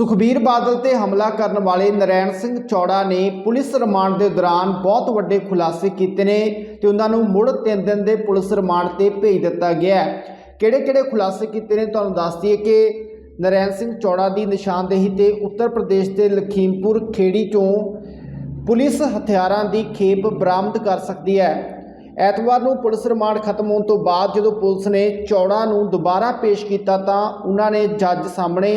ਸੁਖਬੀਰ ਬਾਦਲ ਤੇ ਹਮਲਾ ਕਰਨ ਵਾਲੇ ਨਰੈਣ ਸਿੰਘ ਚੌੜਾ ਨੇ ਪੁਲਿਸ ਰਿਮਾਂਡ ਦੇ ਦੌਰਾਨ ਬਹੁਤ ਵੱਡੇ ਖੁਲਾਸੇ ਕੀਤੇ ਨੇ ਤੇ ਉਹਨਾਂ ਨੂੰ ਮੁੜ 3 ਦਿਨ ਦੇ ਪੁਲਿਸ ਰਿਮਾਂਡ ਤੇ ਭੇਜ ਦਿੱਤਾ ਗਿਆ ਕਿਹੜੇ-ਕਿਹੜੇ ਖੁਲਾਸੇ ਕੀਤੇ ਨੇ ਤੁਹਾਨੂੰ ਦੱਸ ਦਈਏ ਕਿ ਨਰੈਣ ਸਿੰਘ ਚੌੜਾ ਦੀ ਨਿਸ਼ਾਨਦੇਹੀ ਤੇ ਉੱਤਰ ਪ੍ਰਦੇਸ਼ ਦੇ ਲਖੀਮਪੁਰ ਖੇੜੀ ਚੋਂ ਪੁਲਿਸ ਹਥਿਆਰਾਂ ਦੀ ਖੇਪ ਬਰਾਮਦ ਕਰ ਸਕਦੀ ਹੈ। ਐਤਵਾਰ ਨੂੰ ਪੁਲਿਸ ਰਿਮਾਂਡ ਖਤਮ ਹੋਣ ਤੋਂ ਬਾਅਦ ਜਦੋਂ ਪੁਲਿਸ ਨੇ ਚੌੜਾ ਨੂੰ ਦੁਬਾਰਾ ਪੇਸ਼ ਕੀਤਾ ਤਾਂ ਉਹਨਾਂ ਨੇ ਜੱਜ ਸਾਹਮਣੇ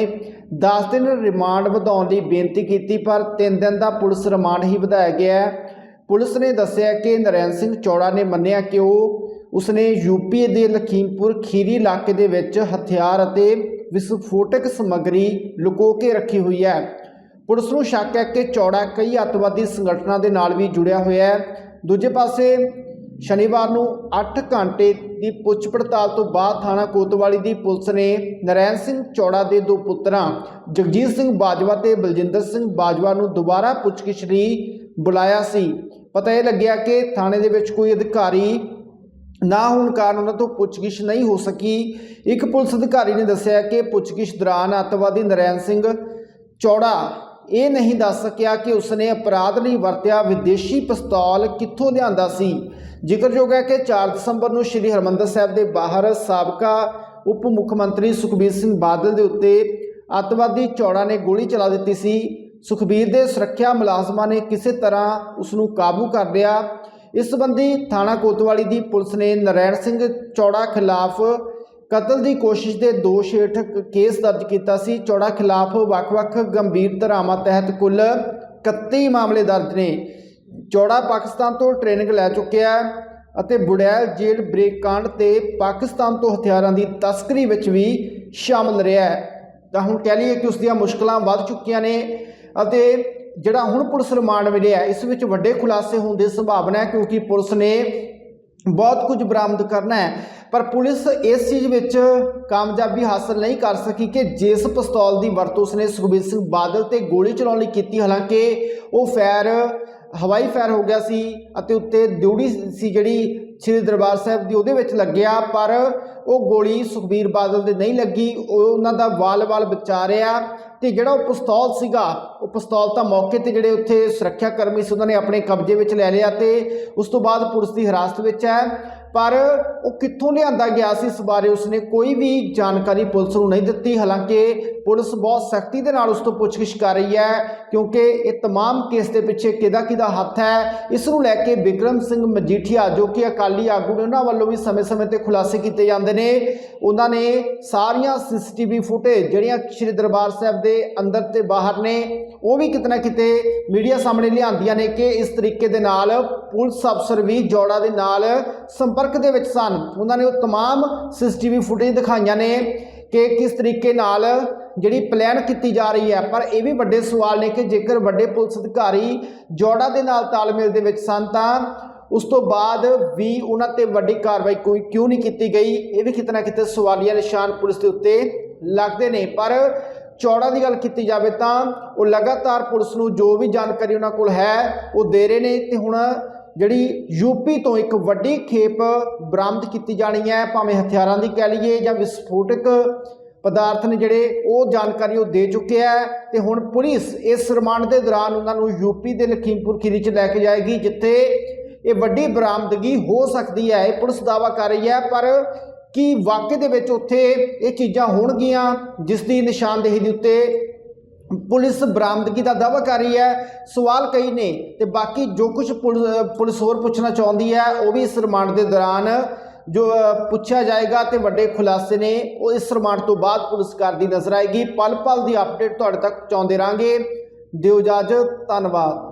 10 ਦਿਨ ਰਿਮਾਂਡ ਵਧਾਉਣ ਦੀ ਬੇਨਤੀ ਕੀਤੀ, ਪਰ 3 ਦਿਨ ਦਾ ਪੁਲਿਸ ਰਿਮਾਂਡ ਹੀ ਵਧਾਇਆ ਗਿਆ ਹੈ। ਪੁਲਿਸ ਨੇ ਦੱਸਿਆ ਕਿ ਨਰੈਣ ਸਿੰਘ ਚੌੜਾ ਨੇ ਮੰਨਿਆ ਕਿ ਉਹ, ਉਸਨੇ ਯੂਪੀ ਦੇ ਲਖੀਮਪੁਰ ਖੀਰੀ ਇਲਾਕੇ ਦੇ ਵਿੱਚ ਹਥਿਆਰ ਅਤੇ ਵਿਸਫੋਟਕ ਸਮੱਗਰੀ ਲੁਕੋ ਕੇ ਰੱਖੀ ਹੋਈ ਹੈ। ਪੁਲਿਸ ਨੂੰ ਸ਼ੱਕ ਹੈ ਕਿ ਚੌੜਾ ਕਈ ਅੱਤਵਾਦੀ ਸੰਗਠਨਾਂ ਦੇ ਨਾਲ ਵੀ ਜੁੜਿਆ ਹੋਇਆ ਹੈ। ਦੂਜੇ ਪਾਸੇ ਸ਼ਨੀਵਾਰ ਨੂੰ 8 ਘੰਟੇ ਦੀ ਪੁੱਛ ਪੜਤਾਲ ਤੋਂ ਬਾਅਦ ਥਾਣਾ ਕੋਤਵਾਲੀ ਦੀ ਪੁਲਿਸ ਨੇ ਨਰੈਣ ਸਿੰਘ ਚੌੜਾ ਦੇ ਦੋ ਪੁੱਤਰਾਂ, ਜਗਜੀਤ ਸਿੰਘ ਬਾਜਵਾ ਤੇ ਬਲਜਿੰਦਰ ਸਿੰਘ ਬਾਜਵਾ ਨੂੰ ਦੁਬਾਰਾ ਪੁੱਛਗਿੱਛ ਲਈ ਬੁਲਾਇਆ ਸੀ। ਪਤਾ ਇਹ ਲੱਗਿਆ ਕਿ ਥਾਣੇ ਦੇ ਵਿੱਚ ਕੋਈ ਅਧਿਕਾਰੀ ਨਾ ਹੋਣ ਕਾਰਨ ਉਹਨਾਂ ਤੋਂ ਪੁੱਛਗਿੱਛ ਨਹੀਂ ਹੋ ਸਕੀ। ਇੱਕ ਪੁਲਿਸ ਅਧਿਕਾਰੀ ਨੇ ਦੱਸਿਆ ਕਿ ਪੁੱਛਗਿੱਛ ਦੌਰਾਨ ਅੱਤਵਾਦੀ ਨਰੈਣ ਸਿੰਘ ਚੌੜਾ ਇਹ ਨਹੀਂ ਦੱਸ ਸਕਿਆ ਕਿ ਉਸਨੇ ਅਪਰਾਧ ਲਈ ਵਰਤਿਆ ਵਿਦੇਸ਼ੀ ਪਿਸਤੌਲ ਕਿੱਥੋਂ ਲਿਆਂਦਾ ਸੀ। ਜ਼ਿਕਰਯੋਗ ਹੈ ਕਿ 4 ਦਸੰਬਰ ਨੂੰ ਸ੍ਰੀ ਹਰਮੰਦਰ ਸਾਹਿਬ ਦੇ ਬਾਹਰ ਸਾਬਕਾ ਉਪ ਮੁੱਖ ਮੰਤਰੀ ਸੁਖਬੀਰ ਸਿੰਘ ਬਾਦਲ ਦੇ ਉੱਤੇ ਅੱਤਵਾਦੀ ਚੌੜਾ ਨੇ ਗੋਲੀ ਚਲਾ ਦਿੱਤੀ ਸੀ। ਸੁਖਬੀਰ ਦੇ ਸੁਰੱਖਿਆ ਮੁਲਾਜ਼ਮਾਂ ਨੇ ਕਿਸੇ ਤਰ੍ਹਾਂ ਉਸ ਨੂੰ ਕਾਬੂ ਕਰ ਲਿਆ। ਇਸ ਸੰਬੰਧੀ ਥਾਣਾ ਕੋਤਵਾਲੀ ਦੀ ਪੁਲਿਸ ਨੇ ਨਰੈਣ ਸਿੰਘ ਚੌੜਾ ਖਿਲਾਫ ਕਤਲ ਦੀ ਕੋਸ਼ਿਸ਼ ਦੇ ਦੋਸ਼ ਹੇਠ ਕੇਸ ਦਰਜ ਕੀਤਾ ਸੀ। ਚੌੜਾ ਖਿਲਾਫ ਵੱਖ-ਵੱਖ ਗੰਭੀਰ ਧਾਰਾਵਾਂ ਤਹਿਤ ਕੁੱਲ 31 ਮਾਮਲੇ ਦਰਜ ਨੇ। ਚੌੜਾ ਪਾਕਿਸਤਾਨ ਤੋਂ ਟ੍ਰੇਨਿੰਗ ਲੈ ਚੁੱਕਿਆ ਹੈ ਅਤੇ ਬੁੜੈਲ ਜੇਲ੍ਹ ਬ੍ਰੇਕ ਕਾਂਡ ਤੇ ਪਾਕਿਸਤਾਨ ਤੋਂ ਹਥਿਆਰਾਂ ਦੀ ਤਸਕਰੀ ਵਿੱਚ ਵੀ ਸ਼ਾਮਲ ਰਿਹਾ ਹੈ। ਤਾਂ ਹੁਣ ਕਹਿ ਲਈਏ ਕਿ ਉਸ ਦੀਆਂ ਮੁਸ਼ਕਲਾਂ ਵੱਧ ਚੁੱਕੀਆਂ ਨੇ ਅਤੇ ਜਿਹੜਾ ਹੁਣ ਪੁਲਿਸ ਰਿਮਾਂਡ ਮਿਲਿਆ ਇਸ ਵਿੱਚ ਵੱਡੇ ਖੁਲਾਸੇ ਹੋਣ ਦੀ ਸੰਭਾਵਨਾ ਹੈ ਕਿਉਂਕਿ ਪੁਲਿਸ ਨੇ ਬਹੁਤ ਕੁਝ ਬਰਾਮਦ ਕਰਨਾ ਹੈ। ਪਰ ਪੁਲਿਸ ਇਸ ਚੀਜ਼ ਵਿੱਚ ਕਾਮਯਾਬੀ ਹਾਸਲ ਨਹੀਂ ਕਰ ਸਕੀ ਕਿ ਜਿਸ ਪਿਸਤੌਲ ਦੀ ਵਰਤੋਂ ਉਸਨੇ ਸੁਖਬੀਰ ਸਿੰਘ ਬਾਦਲ ਤੇ ਗੋਲੀ ਚਲਾਉਣ ਲਈ ਕੀਤੀ, ਹਾਲਾਂਕਿ ਉਹ ਫੈਰ ਹਵਾਈ ਫਾਇਰ ਹੋ ਗਿਆ ਸੀ ਅਤੇ ਉੱਤੇ ਦਿਉੜੀ ਸੀ ਜਿਹੜੀ ਸ੍ਰੀ ਦਰਬਾਰ ਸਾਹਿਬ ਦੀ, ਉਹਦੇ ਵਿੱਚ ਲੱਗਿਆ, ਪਰ ਉਹ ਗੋਲੀ ਸੁਖਬੀਰ ਬਾਦਲ ਦੇ ਨਹੀਂ ਲੱਗੀ। ਉਹ ਉਹਨਾਂ ਦਾ ਵਾਲ-ਵਾਲ ਬਚਾ ਰਿਹਾ ਤੇ ਜਿਹੜਾ ਉਹ ਪਿਸਤੌਲ ਸੀਗਾ, ਉਹ ਪਿਸਤੌਲ ਤਾਂ ਮੌਕੇ ਤੇ ਜਿਹੜੇ ਉੱਥੇ ਸੁਰੱਖਿਆ ਕਰਮੀ ਸੀ, ਉਹਨਾਂ ਨੇ ਆਪਣੇ ਕਬਜ਼ੇ ਵਿੱਚ ਲੈ ਲਿਆ ਤੇ ਉਸ ਤੋਂ ਬਾਅਦ ਪੁਲਿਸ ਦੀ ਹਿਰਾਸਤ ਵਿੱਚ ਹੈ। ਪਰ ਉਹ ਕਿੱਥੋਂ ਲਿਆਂਦਾ ਗਿਆ ਸੀ ਇਸ ਬਾਰੇ ਉਸਨੇ ਕੋਈ ਵੀ ਜਾਣਕਾਰੀ ਪੁਲਿਸ ਨੂੰ ਨਹੀਂ ਦਿੱਤੀ ਹਾਲਾਂਕਿ ਪੁਲਿਸ ਬਹੁਤ ਸਖਤੀ ਦੇ ਨਾਲ ਉਸ ਤੋਂ ਪੁੱਛਗਿੱਛ ਕਰ ਰਹੀ ਹੈ ਕਿਉਂਕਿ ਇਹ तमाम ਕੇਸ ਦੇ ਪਿੱਛੇ ਕਿਹਦਾ ਕਿਹਦਾ ਹੱਥ ਹੈ ਇਸ ਨੂੰ ਲੈ ਕੇ ਵਿਕਰਮ ਸਿੰਘ ਮਜੀਠੀਆ ਜੋ ਕਿ ਅਕਾਲੀ ਆਗੂ ਨੇ ਉਹਨਾਂ ਵੱਲੋਂ ਵੀ ਸਮੇਂ-ਸਮੇਂ ਤੇ ਖੁਲਾਸੇ ਕੀਤੇ ਜਾਂਦੇ ਨੇ ਉਹਨਾਂ ਨੇ ਸਾਰੀਆਂ ਸੀਸੀਟੀਵੀ ਫੁਟੇਜ ਜਿਹੜੀਆਂ ਸ਼੍ਰੀ ਦਰਬਾਰ ਸਾਹਿਬ ਦੇ ਅੰਦਰ ਤੇ ਬਾਹਰ ਨੇ ਉਹ ਵੀ ਕਿਤੇ ਨਾ ਕਿਤੇ ਮੀਡੀਆ ਸਾਹਮਣੇ ਲਿਆਂਦੀਆਂ ਨੇ ਕਿ ਇਸ ਤਰੀਕੇ ਦੇ ਨਾਲ ਪੁਲਿਸ ਅਫਸਰ ਵੀ ਜੋੜਾ ਦੇ ਨਾਲ ਸੰਪਰਕ ਦੇ ਵਿੱਚ ਸਨ ਉਹਨਾਂ ਨੇ ਉਹ तमाम ਸੀਸੀਟੀਵੀ ਫੁਟੇਜ ਦਿਖਾਈਆਂ ਨੇ ਕਿ ਕਿਸ ਤਰੀਕੇ ਨਾਲ ਜਿਹੜੀ ਪਲਾਨ ਕੀਤੀ ਜਾ ਰਹੀ ਹੈ ਪਰ ਇਹ ਵੀ ਵੱਡੇ ਸਵਾਲ ਨੇ ਕਿ ਜੇਕਰ ਵੱਡੇ ਪੁਲਿਸ ਅਧਿਕਾਰੀ ਜੋੜਾ ਦੇ ਨਾਲ ਤਾਲਮੇਲ ਦੇ ਵਿੱਚ ਸਨ ਤਾਂ ਉਸ ਤੋਂ ਬਾਅਦ ਵੀ ਉਹਨਾਂ ਤੇ ਵੱਡੀ ਕਾਰਵਾਈ ਕੋਈ ਕਿਉਂ ਨਹੀਂ ਕੀਤੀ ਗਈ ਇਹ ਵੀ ਕਿਤੇ ਨਾ ਕਿਤੇ ਸਵਾਲੀਆ ਨਿਸ਼ਾਨ ਪੁਲਿਸ ਦੇ ਉੱਤੇ ਲੱਗਦੇ ਨੇ ਪਰ ਚੌੜਾ ਦੀ ਗੱਲ ਕੀਤੀ ਜਾਵੇ ਤਾਂ ਉਹ ਲਗਾਤਾਰ ਪੁਲਿਸ ਨੂੰ ਜੋ ਵੀ ਜਾਣਕਾਰੀ ਉਹਨਾਂ ਕੋਲ ਹੈ, ਉਹ ਦੇ ਰਹੇ ਨੇ ਤੇ ਹੁਣ ਜਿਹੜੀ ਯੂਪੀ ਤੋਂ ਇੱਕ ਵੱਡੀ ਖੇਪ ਬਰਾਮਦ ਕੀਤੀ ਜਾਣੀ ਹੈ, ਭਾਵੇਂ ਹਥਿਆਰਾਂ ਦੀ ਕਹਿ ਲਈਏ ਜਾਂ ਵਿਸਫੋਟਕ ਪਦਾਰਥ ਨੇ ਜਿਹੜੇ ਉਹ ਜਾਣਕਾਰੀ ਉਹ ਦੇ ਚੁੱਕਿਆ ਹੈ ਤੇ ਹੁਣ ਪੁਲਿਸ ਇਸ ਰਿਮਾਂਡ ਦੇ ਦੌਰਾਨ ਉਹਨਾਂ ਨੂੰ ਯੂਪੀ ਦੇ ਲਖੀਮਪੁਰ ਖੀਰੀ 'ਚ ਲੈ ਕੇ ਜਾਏਗੀ, ਜਿੱਥੇ ਇਹ ਵੱਡੀ ਬਰਾਮਦਗੀ ਹੋ ਸਕਦੀ ਹੈ, ਇਹ ਪੁਲਿਸ ਦਾਵਾ ਕਰ ਰਹੀ ਹੈ, ਪਰ ਕਿ ਵਾਕਈ ਦੇ ਵਿੱਚ ਉੱਥੇ ਇਹ ਚੀਜ਼ਾਂ ਹੋਣਗੀਆਂ, ਜਿਸ ਦੀ ਨਿਸ਼ਾਨਦੇਹੀ ਦੇ ਉੱਤੇ ਪੁਲਿਸ ਬਰਾਮਦਗੀ ਦਾ ਦਾਅਵਾ ਕਰ ਰਹੀ ਹੈ? ਸਵਾਲ ਕਈ ਨੇ ਤੇ ਬਾਕੀ ਜੋ ਕੁਝ ਪੁਲਿਸ ਹੋਰ ਪੁੱਛਣਾ ਚਾਹੁੰਦੀ ਹੈ, ਉਹ ਵੀ ਇਸ ਰਿਮਾਂਡ ਦੇ ਦੌਰਾਨ ਜੋ ਪੁੱਛਿਆ ਜਾਏਗਾ ਤੇ ਵੱਡੇ ਖੁਲਾਸੇ ਨੇ, ਉਹ ਇਸ ਰਿਮਾਂਡ ਤੋਂ ਬਾਅਦ ਪੁਲਿਸ ਕਰਦੀ ਨਜ਼ਰ ਆਏਗੀ। ਪਲ ਪਲ ਦੀ ਅਪਡੇਟ ਤੁਹਾਡੇ ਤੱਕ ਪਹੁੰਚਾਉਂਦੇ ਰਾਂਗੇ ਦਿਓ ਇਜਾਜ਼ਤ, ਧੰਨਵਾਦ।